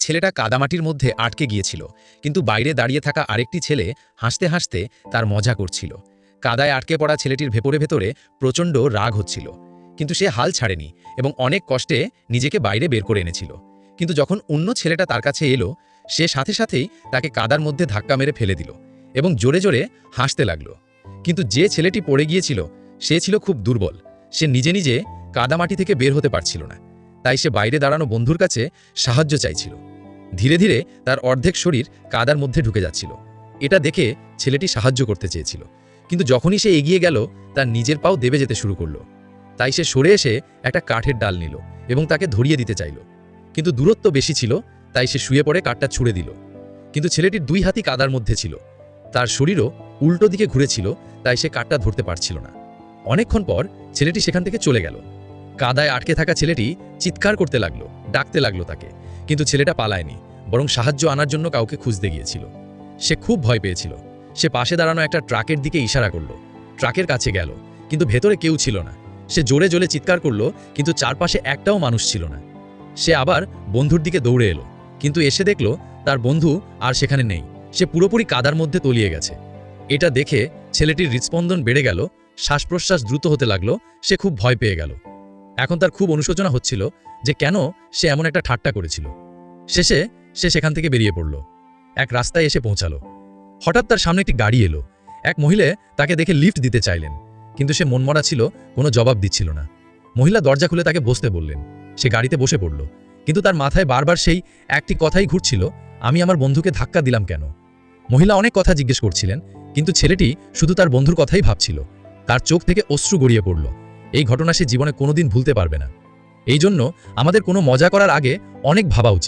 ছেলেটা কাদামাটির মধ্যে আটকে গিয়েছিল, কিন্তু বাইরে দাঁড়িয়ে থাকা আরেকটি ছেলে হাসতে হাসতে তার মজা করছিল। কাদায় আটকে পড়া ছেলেটির ভেতরে ভেতরে প্রচণ্ড রাগ হচ্ছিল, কিন্তু সে হাল ছাড়েনি এবং অনেক কষ্টে নিজেকে বাইরে বের করে এনেছিল। কিন্তু যখন অন্য ছেলেটা তার কাছে এলো, সে সাথে সাথেই তাকে কাদার মধ্যে ধাক্কা মেরে ফেলে দিল এবং জোরে জোরে হাসতে লাগল। কিন্তু যে ছেলেটি পড়ে গিয়েছিল, সে ছিল খুব দুর্বল। সে নিজে নিজে কাদামাটি থেকে বের হতে পারছিল না। তাই সে বাইরে দাঁড়ানো বন্ধুর কাছে সাহায্য চাইছিল। ধীরে ধীরে তার অর্ধেক শরীর কাদার মধ্যে ঢুকে যাচ্ছিল। এটা দেখে ছেলেটি সাহায্য করতে চেয়েছিল। কিন্তু যখনই সে এগিয়ে গেল, তার নিজের পাও দেবে যেতে শুরু করল। তাই সে সরে এসে একটা কাঠের ডাল নিল এবং তাকে ধরিয়ে দিতে চাইল। কিন্তু দূরত্ব বেশি ছিল, তাই সে শুয়ে পড়ে কাঠটা ছুঁড়ে দিল। কিন্তু ছেলেটির দুই হাতি কাদার মধ্যে ছিল। তার শরীরও উল্টো দিকে ঘুরেছিল, তাই সে কাঠটা ধরতে পারছিল না। অনেকক্ষণ পর ছেলেটি সেখান থেকে চলে গেল। কাদায় আটকে থাকা ছেলেটি চিৎকার করতে লাগল, ডাকতে লাগল তাকে, কিন্তু ছেলেটা পালায়নি, বরং সাহায্য আনার জন্য কাউকে খুঁজতে গিয়েছিল। সে খুব ভয় পেয়েছিল। সে পাশে দাঁড়ানো একটা ট্রাকের দিকে ইশারা করল। ট্রাকের কাছে গেল, কিন্তু ভেতরে কেউ ছিল না। সে জোরে জোরে চিৎকার করল, কিন্তু চারপাশে একটাও মানুষ ছিল না। সে আবার বন্ধুর দিকে দৌড়ে এলো, কিন্তু এসে দেখল তার বন্ধু আর সেখানে নেই। সে পুরোপুরি কাদার মধ্যে তলিয়ে গেছে। এটা দেখে ছেলেটির হৃৎস্পন্দন বেড়ে গেল শ্বাস প্রশ্বাস দ্রুত হতে লাগল, সে খুব ভয় পেয়ে গেল। এখন তার খুব অনুশোচনা হচ্ছিল যে কেন সে এমন একটা ঠাট্টা করেছিল। শেষে সে সেখান থেকে বেরিয়ে পড়ল। এক রাস্তায় এসে পৌঁছালো। হঠাৎ তার সামনে একটি গাড়ি এলো। এক মহিলা তাকে দেখে লিফট দিতে চাইলেন, কিন্তু সে মনমরা ছিল, কোনো জবাব দিচ্ছিল না। মহিলা দরজা খুলে তাকে বসতে বললেন। সে গাড়িতে বসে পড়ল, কিন্তু তার মাথায় বারবার সেই একটি কথাই ঘুরছিল, আমি আমার বন্ধুকে ধাক্কা দিলাম কেন? মহিলা অনেক কথা জিজ্ঞেস করছিলেন, কিন্তু ছেলেটি শুধু তার বন্ধুর কথাই ভাবছিল। তার চোখ থেকে অশ্রু গড়িয়ে পড়ল। এই ঘটনা সে জীবনে কোনোদিন ভুলতে পারবে না। এই জন্য আমাদের কোনো মজা করার আগে অনেক ভাবা উচিত।